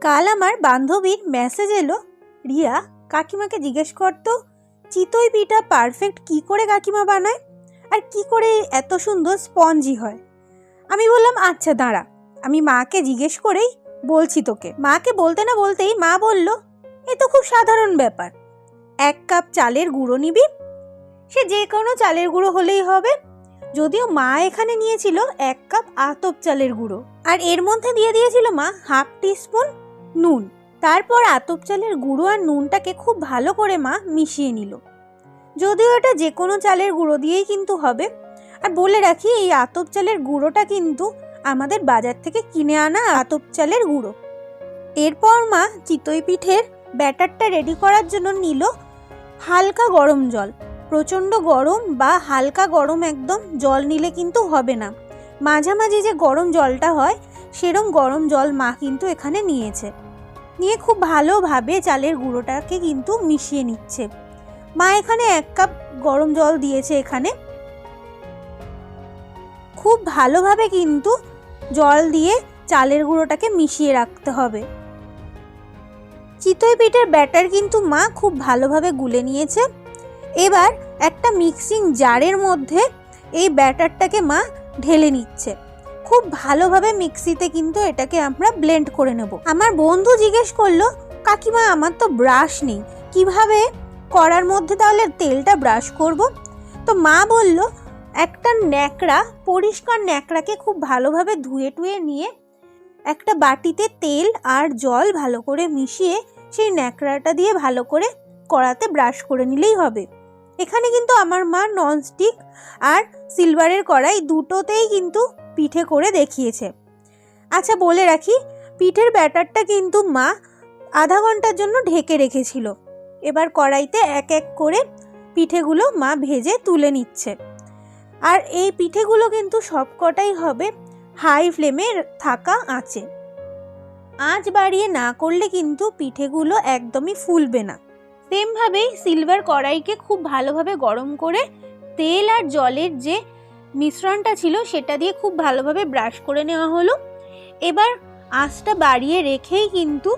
কাল আমার বান্ধবীর মেসেজ এলো। রিয়া, কাকিমাকে জিজ্ঞেস করতো চিতই পিঠা পারফেক্ট কি করে কাকিমা বানায়? আর কি করে এত সুন্দর স্পঞ্জি হয়? আমি বললাম আচ্ছা দাঁড়া। আমি মাকে জিজ্ঞেস করেই বলছি তোকে। মাকে বলতে না বলতেই মা বলল, এ তো খুব সাধারণ ব্যাপার। এক কাপ চালের গুঁড়ো নিবি। সে যে কোনো চালের গুঁড়ো হলেই হবে। যদিও মা এখানে নিয়েছিল এক কাপ আতপ চালের গুঁড়ো। আর এর মধ্যে দিয়ে দিয়েছিল মা হাফ টিস্পুন নুন। তারপর আতপ চালের গুঁড়ো আর নুনটাকে খুব ভালো করে মা মিশিয়ে নিল। যদিও এটা যে কোনো চালের গুঁড়ো দিয়েই কিন্তু হবে। আর বলে রাখি, এই আতপ চালের গুঁড়োটা কিন্তু আমাদের বাজার থেকে কিনে আনা আতপ চালের গুঁড়ো। এরপর মা চিতই পিঠের ব্যাটারটা রেডি করার জন্য নিল হালকা গরম জল। প্রচণ্ড গরম বা হালকা গরম একদম জল নিলে কিন্তু হবে না। মাঝামাঝি যে গরম জলটা হয় সেরম গরম জল মা কিন্তু এখানে নিয়েছে। নিয়ে খুব ভালোভাবে চালের গুঁড়োটাকে কিন্তু মিশিয়ে নিচ্ছে। মা এখানে এক কাপ গরম জল দিয়েছে এখানে। খুব ভালোভাবে কিন্তু জল দিয়ে চালের গুঁড়োটাকে মিশিয়ে রাখতে হবে। চিতই পিঠের ব্যাটার কিন্তু মা খুব ভালোভাবে গুলে নিয়েছে। এবার একটা মিক্সিং জারের মধ্যে এই ব্যাটারটাকে মা ঢেলে নিচ্ছে। খুব ভালোভাবে মিক্সিতে কিন্তু এটাকে আমরা ব্লেন্ড করে নেব। আমার বন্ধু জিজ্ঞেস করল, কাকিমা, আমার তো ব্রাশ নেই, কীভাবে করার মধ্যে তাহলে তেলটা ব্রাশ করব? তো মা বলল, একটা ন্যাকড়া, পরিষ্কার ন্যাকড়াকে খুব ভালোভাবে ধুয়ে টুয়ে নিয়ে একটা বাটিতে তেল আর জল ভালো করে মিশিয়ে সেই ন্যাকড়াটা দিয়ে ভালো করে কড়াতে ব্রাশ করে নিলেই হবে। এখানে কিন্তু আমার মা ননস্টিক আর সিলভারের কড়াই দুটোতেই কিন্তু পিঠে করে দেখিয়েছে। আচ্ছা বলে রাখি, পিঠের ব্যাটারটা কিন্তু মা আধা ঘণ্টার জন্য ঢেকে রেখেছিল। এবার কড়াইতে এক এক করে পিঠেগুলো মা ভেজে তুলে নিচ্ছে। আর এই পিঠেগুলো কিন্তু সবকটাই হবে হাই ফ্লেমে থাকা আঁচে। আঁচ বাড়িয়ে না করলে কিন্তু পিঠেগুলো একদমই ফুলবে না। সেমভাবেই সিলভার কড়াইকে খুব ভালোভাবে গরম করে তেল আর জলের যে মিশ্রণটা ছিল সেটা দিয়ে খুব ভালোভাবে ব্রাশ করে নেওয়া হলো। এবার আঁচটা বাড়িয়ে রেখেই কিন্তু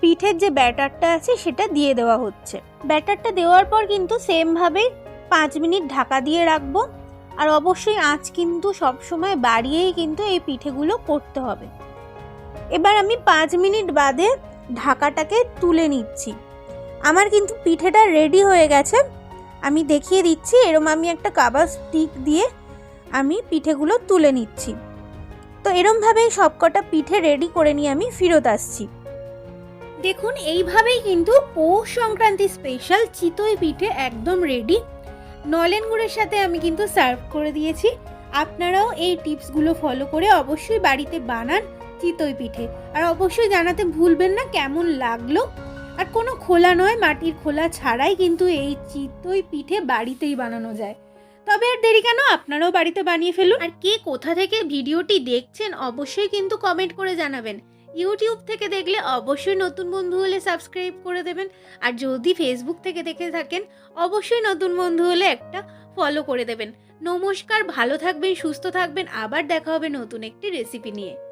পিঠের যে ব্যাটারটা আছে সেটা দিয়ে দেওয়া হচ্ছে। ব্যাটারটা দেওয়ার পর কিন্তু সেমভাবেই পাঁচ মিনিট ঢাকা দিয়ে রাখব। আর অবশ্যই আঁচ কিন্তু সবসময় বাড়িয়েই কিন্তু এই পিঠেগুলো করতে হবে। এবার আমি পাঁচ মিনিট বাদে ঢাকাটাকে তুলে নিচ্ছি। আমার কিন্তু পিঠেটা রেডি হয়ে গেছে। আমি দেখিয়ে দিচ্ছি, এরম আমি একটা কাবার স্টিক দিয়ে আমি পিঠেগুলো তুলে নিচ্ছি। তো এরমভাবেই সবকটা পিঠে রেডি করে নিয়ে আমি ফেরত আসছি। দেখুন, এইভাবেই কিন্তু পৌষ সংক্রান্তি স্পেশাল চিতই পিঠে একদম রেডি নলেন গুড়ের সাথে আমি কিন্তু সার্ভ করে দিয়েছি। আপনারাও এই টিপসগুলো ফলো করে অবশ্যই বাড়িতে বানান চিতই পিঠে। আর অবশ্যই জানাতে ভুলবেন না কেমন লাগল। আর কোনো খোলা নয়, মাটির খোলা ছাড়াই কিন্তু এই চিতই পিঠে বাড়িতেই বানানো যায়। তবে আর দেরি কেন? আপনারাও বাড়িতে বানিয়ে ফেলুন। আর কে কোথা থেকে ভিডিওটি দেখছেন অবশ্যই কিন্তু কমেন্ট করে জানাবেন। ইউটিউব থেকে দেখলে অবশ্যই নতুন বন্ধু হলে সাবস্ক্রাইব করে দেবেন। আর যদি ফেসবুক থেকে দেখে থাকেন, অবশ্যই নতুন বন্ধু হলে একটা ফলো করে দেবেন। নমস্কার, ভালো থাকবেন, সুস্থ থাকবেন। আবার দেখা হবে নতুন একটি রেসিপি নিয়ে।